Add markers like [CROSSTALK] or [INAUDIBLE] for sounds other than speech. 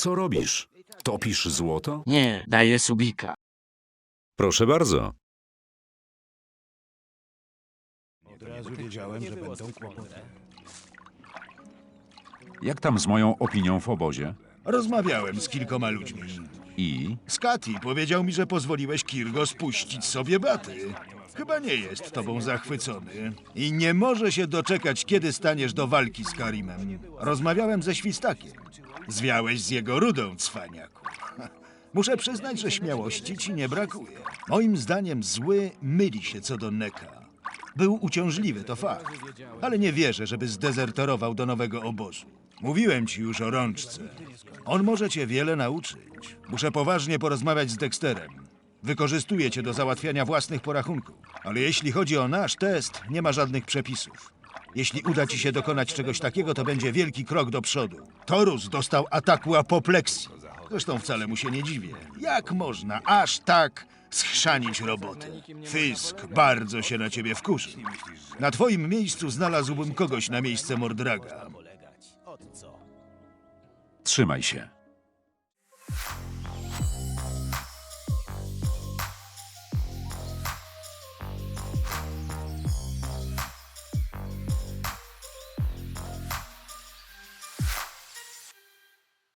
Co robisz? Topisz złoto? Nie, daję subika. Proszę bardzo. Jak tam z moją opinią w obozie? Rozmawiałem z kilkoma ludźmi. I? Skati powiedział mi, że pozwoliłeś Kirgo spuścić sobie baty. Chyba nie jest tobą zachwycony i nie może się doczekać, kiedy staniesz do walki z Karimem. Rozmawiałem ze Świstakiem. Zwiałeś z jego rudą, cwaniaku. [LAUGHS] Muszę przyznać, że śmiałości ci nie brakuje. Moim zdaniem zły myli się co do Neka. Był uciążliwy, to fakt, ale nie wierzę, żeby zdezerterował do nowego obozu. Mówiłem ci już o rączce. On może cię wiele nauczyć. Muszę poważnie porozmawiać z Dexterem. Wykorzystuje cię do załatwiania własnych porachunków. Ale jeśli chodzi o nasz test, nie ma żadnych przepisów. Jeśli uda ci się dokonać czegoś takiego, to będzie wielki krok do przodu. Torus dostał ataku apopleksji. Zresztą wcale mu się nie dziwię. Jak można aż tak schrzanić robotę? Fisk bardzo się na ciebie wkurzy. Na twoim miejscu znalazłbym kogoś na miejsce Mordraga. Trzymaj się.